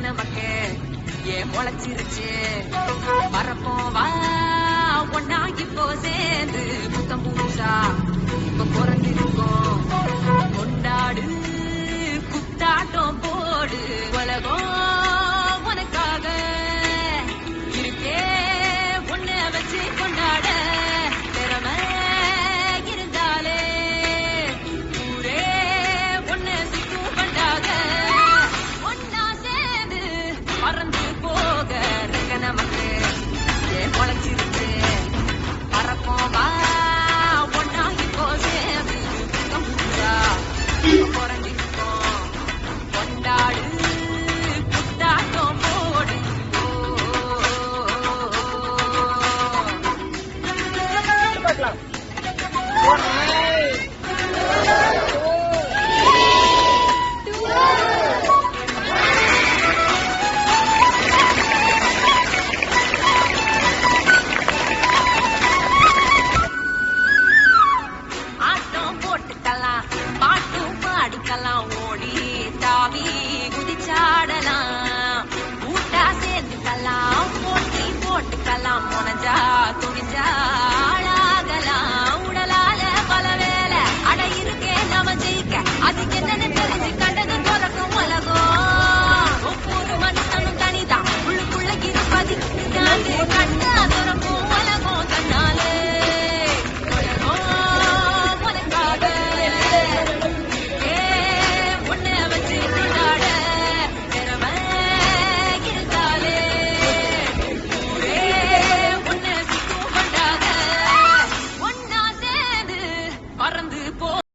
நமக்கு ஏன் முளைச்சிருச்சு. மறப்போம் வா ஒன்னா இப்போ சேர்ந்து புத்தம் பூசா. இப்ப பிறந்திருக்கோம் கொண்டாடு. Thank you.